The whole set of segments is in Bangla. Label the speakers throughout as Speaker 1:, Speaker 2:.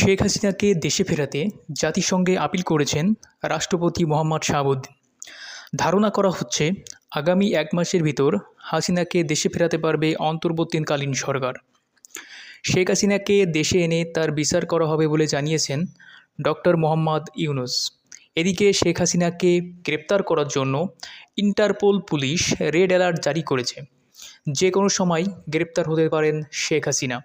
Speaker 1: শেখ হাসিনাকে দেশে ফেরাতে জাতিসংঘে আপিল করেছেন রাষ্ট্রপতি মোহাম্মদ শাহাবুদ্দিন। ধারণা করা হচ্ছে, আগামী এক মাসের ভিতর হাসিনাকে দেশে ফেরাতে পারবে অন্তর্বর্তীকালীন সরকার। শেখ হাসিনাকে দেশে এনে তার বিচার করা হবে বলে জানিয়েছেন ডক্টর মোহাম্মদ ইউনুস। এদিকে শেখ হাসিনাকে গ্রেপ্তার করার জন্য ইন্টারপোল পুলিশ রেড অ্যালার্ট জারি করেছে। যে কোনো সময় গ্রেপ্তার হতে পারেন শেখ হাসিনা।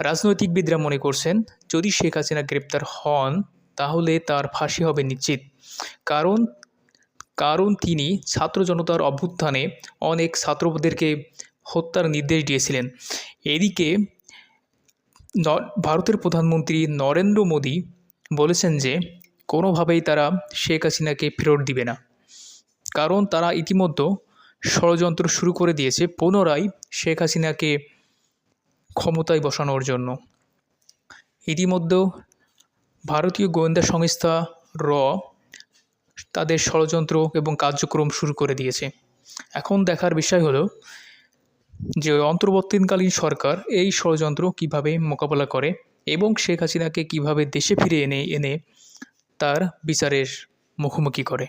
Speaker 1: রাজনৈতিকবিদরা মনে করছেন, যদি শেখ হাসিনা গ্রেপ্তার হন, তাহলে তার ফাঁসি হবে নিশ্চিত। কারণ কারণ তিনি ছাত্র জনতার অভ্যুত্থানে অনেক ছাত্রদেরকে হত্যার নির্দেশ দিয়েছিলেন। এদিকে ভারতের প্রধানমন্ত্রী নরেন্দ্র মোদী বলেছেন যে, কোনোভাবেই তারা শেখ হাসিনাকে ফেরত দিবে না। কারণ তারা ইতিমধ্যে ষড়যন্ত্র শুরু করে দিয়েছে, পুনরায় শেখ হাসিনাকে ক্ষমতায় বসানোর জন্য। ইতিমধ্যে ভারতীয় গোয়েন্দা সংস্থা র তাদের ষড়যন্ত্র এবং কার্যক্রম শুরু করে দিয়েছে। এখন দেখার বিষয় হলো যে অন্তর্বর্তীকালীন সরকার এই ষড়যন্ত্র কীভাবে মোকাবেলা করে এবং শেখ হাসিনাকে কীভাবে দেশে ফিরে এনে এনে তার বিচারের মুখোমুখি করে।